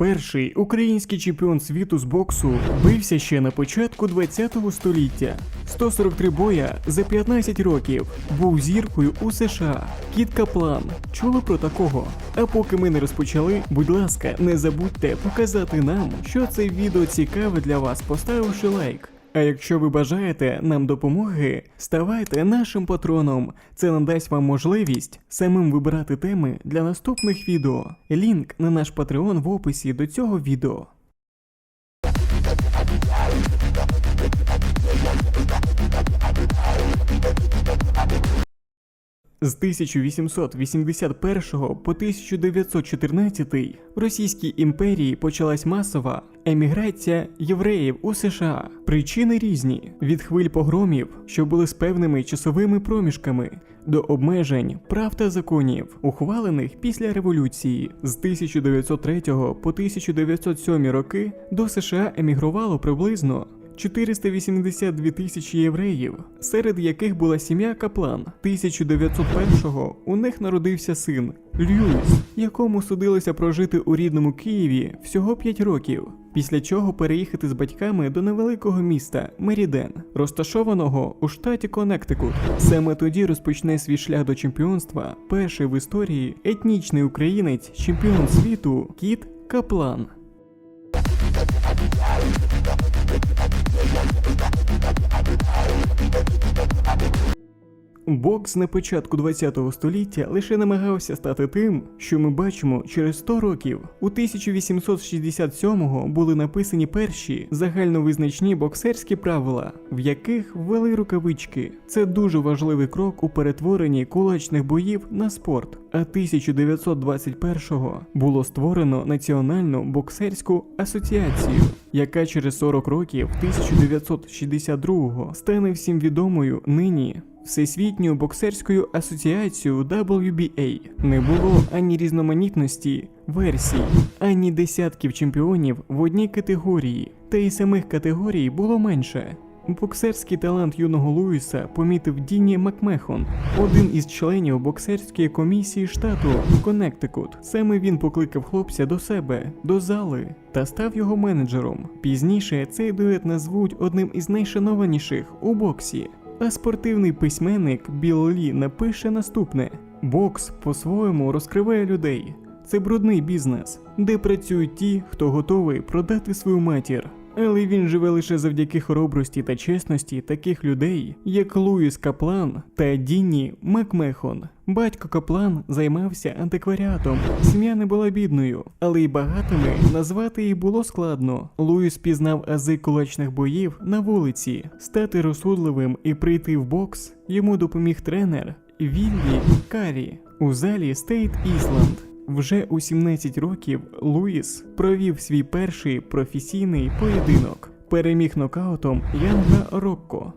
Перший український чемпіон світу з боксу бився ще на початку 20-го століття. 143 боя за 15 років був зіркою у США. Кіт Каплан. Чули про такого? А поки ми не розпочали, будь ласка, не забудьте показати нам, що це відео цікаве для вас, поставивши лайк. А якщо ви бажаєте нам допомоги, ставайте нашим патроном. Це надасть вам можливість самим вибирати теми для наступних відео. Лінк на наш патреон в описі до цього відео. З 1881 по 1914 в Російській імперії почалась масова еміграція євреїв у США. Причини різні: від хвиль погромів, що були з певними часовими проміжками, до обмежень прав та законів, ухвалених після революції. З 1903 по 1907 роки до США емігрувало приблизно 482 тисячі євреїв, серед яких була сім'я Каплан. 1901-го у них народився син Льюіс, якому судилося прожити у рідному Києві всього 5 років. Після чого переїхати з батьками до невеликого міста Меріден, розташованого у штаті Коннектикут. Саме тоді розпочне свій шлях до чемпіонства перший в історії етнічний українець, чемпіон світу Кіт Каплан. Бокс на початку ХХ століття лише намагався стати тим, що ми бачимо через 100 років. У 1867-го були написані перші загальновизначні боксерські правила, в яких ввели рукавички. Це дуже важливий крок у перетворенні кулачних боїв на спорт. А 1921-го було створено Національну боксерську асоціацію, яка через 40 років 1962-го стане всім відомою нині. Всесвітньою боксерською асоціацією WBA не було ані різноманітності версій, ані десятків чемпіонів в одній категорії, та й самих категорій було менше. Боксерський талант юного Луїса помітив Діні Макмехон, один із членів боксерської комісії штату Коннектикут. Саме він покликав хлопця до себе, до зали та став його менеджером. Пізніше цей дует назвуть одним із найшанованіших у боксі. А спортивний письменник Білл Лі напише наступне: бокс по-своєму розкриває людей. Це брудний бізнес, де працюють ті, хто готовий продати свою матір. Але він живе лише завдяки хоробрості та чесності таких людей, як Луїс Каплан та Дінні Макмехон. Батько Каплан займався антикваріатом. Сім'я не була бідною, але й багатими назвати її було складно. Луїс пізнав ази кулачних боїв на вулиці, стати розсудливим і прийти в бокс йому допоміг тренер Віллі Карі у залі Стейт Ісланд. Вже у 17 років Луїс провів свій перший професійний поєдинок. Переміг нокаутом Янга Рокко.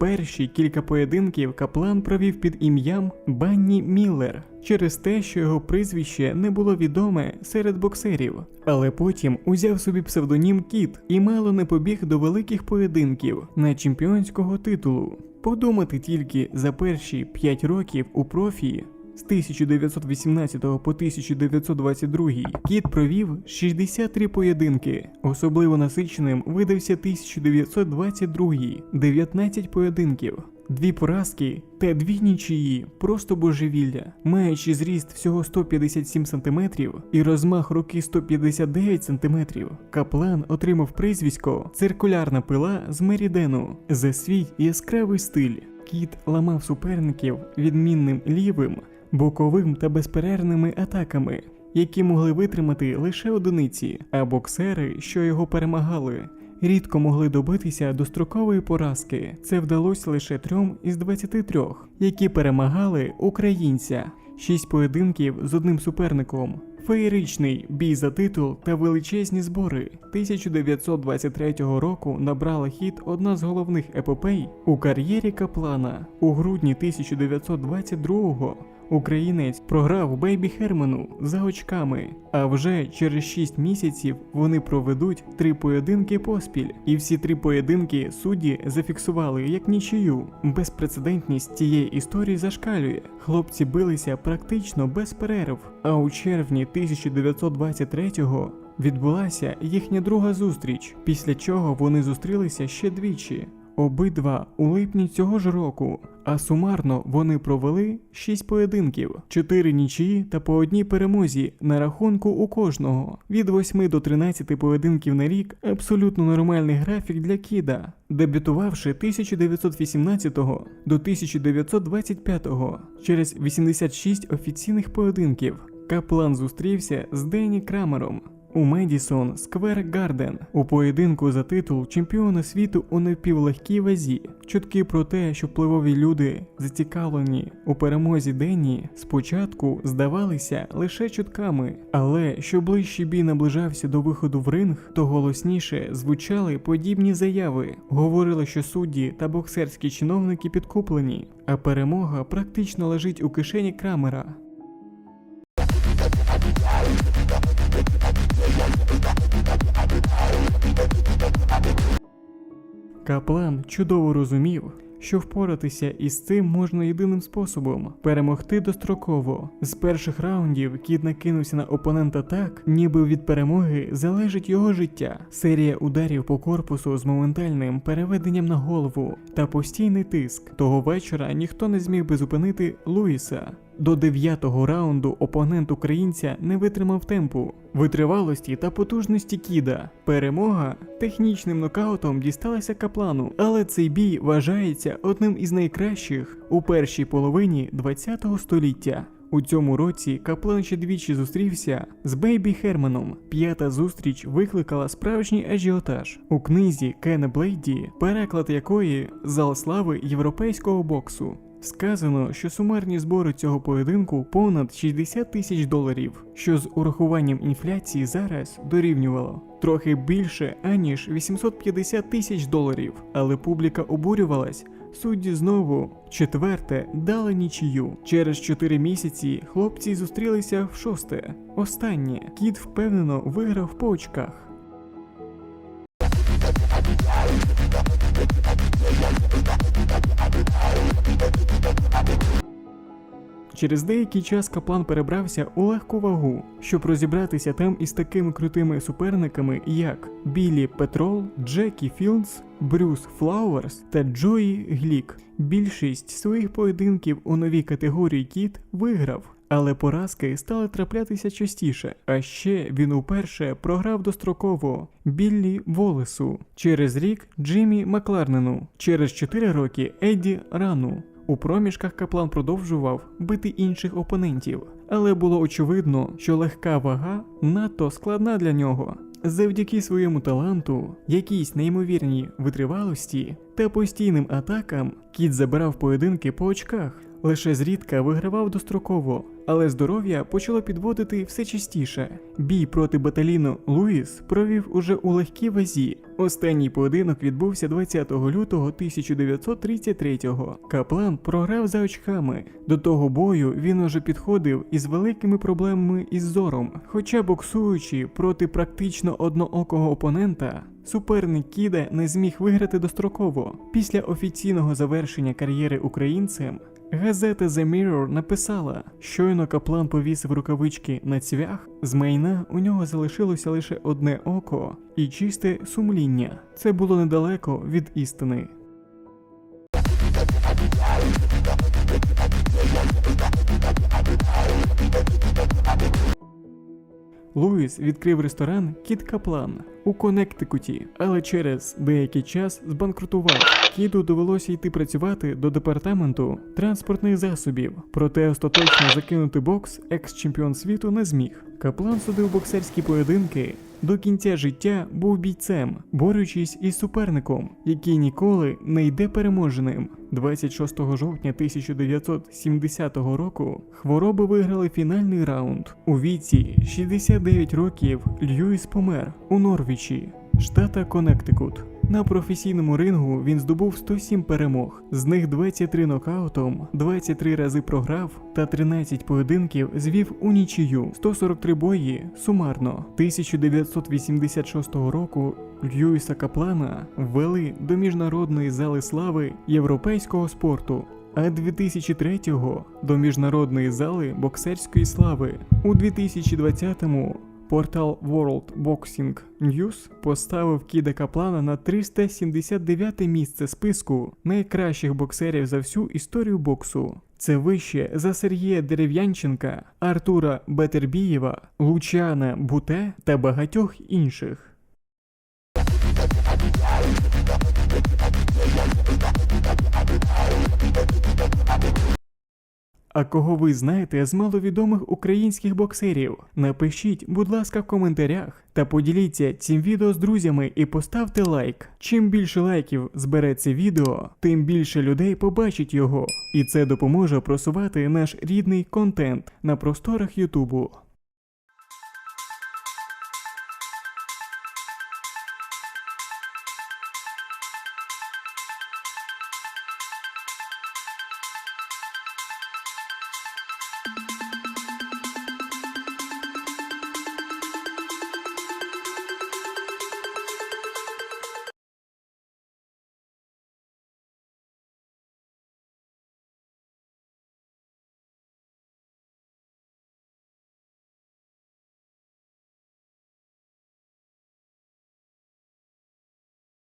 Перші кілька поєдинків Каплан провів під ім'ям Банні Міллер через те, що його прізвище не було відоме серед боксерів. Але потім узяв собі псевдонім Кіт і мало не побіг до великих поєдинків на чемпіонського титулу. Подумати тільки за перші 5 років у профі з 1918 по 1922 Кіт провів 63 поєдинки. Особливо насиченим видався 1922 – 19 поєдинків. Дві поразки та дві нічиї, просто божевілля. Маючи зріст всього 157 см і розмах руки 159 см, Каплан отримав прізвисько циркулярна пила з Мерідену за свій яскравий стиль. Кіт ламав суперників відмінним лівим, боковим та безперервними атаками, які могли витримати лише одиниці, а боксери, що його перемагали, рідко могли добитися дострокової поразки. Це вдалося лише трьом із 23, які перемагали українця. Шість поєдинків з одним суперником. Феєричний бій за титул та величезні збори 1923 року набрала хід одна з головних епопей у кар'єрі Каплана. У грудні 1922-го Українець програв Бейбі Херману за очками. А вже через 6 місяців вони проведуть три поєдинки поспіль, і всі три поєдинки судді зафіксували як нічию. Безпрецедентність цієї історії зашкалює. Хлопці билися практично без перерв. А у червні 1923-го відбулася їхня друга зустріч, після чого вони зустрілися ще двічі. Обидва у липні цього ж року, а сумарно вони провели 6 поєдинків, 4 нічиї та по одній перемозі на рахунку у кожного. Від 8 до 13 поєдинків на рік абсолютно нормальний графік для Кіда, дебютувавши 1918 до 1925 через 86 офіційних поєдинків. Каплан зустрівся з Денні Крамером у Медісон Сквер Гарден у поєдинку за титул чемпіона світу у напівлегкій вазі. Чутки про те, що впливові люди зацікавлені у перемозі Денні, спочатку здавалися лише чутками, але що ближче бій наближався до виходу в ринг, то голосніше звучали подібні заяви. Говорили, що судді та боксерські чиновники підкуплені, а перемога практично лежить у кишені Крамера. Каплан чудово розумів, що впоратися із цим можна єдиним способом перемогти достроково. З перших раундів кіт накинувся на опонента так, ніби від перемоги залежить його життя. Серія ударів по корпусу з моментальним переведенням на голову та постійний тиск. Того вечора ніхто не зміг би зупинити Луїса. До дев'ятого раунду опонент українця не витримав темпу, витривалості та потужності кіда. Перемога технічним нокаутом дісталася каплану, але цей бій вважається одним із найкращих у першій половині ХХ століття. У цьому році Каплан ще двічі зустрівся з Бейбі Херманом. П'ята зустріч викликала справжній ажіотаж у книзі Кена Блейді, переклад якої зал слави європейського боксу. Сказано, що сумарні збори цього поєдинку понад 60 тисяч доларів, що з урахуванням інфляції зараз дорівнювало трохи більше аніж 850 тисяч доларів. Але публіка обурювалась. Судді знову четверте дали нічию. Через 4 місяці хлопці зустрілися в шосте. Останнє кіт впевнено виграв по очках. Через деякий час Каплан перебрався у легку вагу, щоб розібратися там із такими крутими суперниками, як Білі Петрол, Джекі Філдс, Брюс Флауерс та Джої Глік. Більшість своїх поєдинків у новій категорії кіт виграв. Але поразки стали траплятися частіше. А ще він уперше програв достроково Біллі Волесу, через рік Джиммі Макларнену, через 4 роки Едді Рану. У проміжках Каплан продовжував бити інших опонентів, але було очевидно, що легка вага надто складна для нього. Завдяки своєму таланту, якійсь неймовірній витривалості та постійним атакам, кіт забирав поєдинки по очках. Лише зрідка вигравав достроково, але здоров'я почало підводити все частіше. Бій проти баталіну Луїс провів уже у легкій вазі. Останній поєдинок відбувся 20 лютого 1933-го. Каплан програв за очками. До того бою він уже підходив із великими проблемами із зором. Хоча боксуючи проти практично одноокого опонента, суперник Кіда не зміг виграти достроково. Після офіційного завершення кар'єри українцем Газета The Mirror написала, щойно Каплан повісив рукавички на цвях, з майна у нього залишилося лише одне око і чисте сумління. Це було недалеко від істини. Луїс відкрив ресторан Кіт Каплан у Коннектикуті, але через деякий час збанкрутував. Кіду довелося йти працювати до департаменту транспортних засобів, проте остаточно закинути бокс екс-чемпіон світу не зміг. Каплан судив боксерські поєдинки. До кінця життя був бійцем, борючись із суперником, який ніколи не йде переможеним. 26 жовтня 1970 року хвороби виграли фінальний раунд. У віці 69 років Льюіс помер у Норвічі, штата Коннектикут. На професійному рингу він здобув 107 перемог, з них 23 нокаутом, 23 рази програв та 13 поєдинків звів у нічию, 143 бої сумарно. 1986 року Льюіса Каплана ввели до міжнародної зали слави європейського спорту. А 2003-го до міжнародної зали боксерської слави. У 2020-му портал World Boxing News поставив Кіда Каплана на 379 місце списку найкращих боксерів за всю історію боксу. Це вище за Сергія Дерев'янченка, Артура Бетербієва, Лучана Буте та багатьох інших. А кого ви знаєте з маловідомих українських боксерів? Напишіть, будь ласка, в коментарях та поділіться цим відео з друзями і поставте лайк. Чим більше лайків збере це відео, тим більше людей побачить його. І це допоможе просувати наш рідний контент на просторах Ютубу.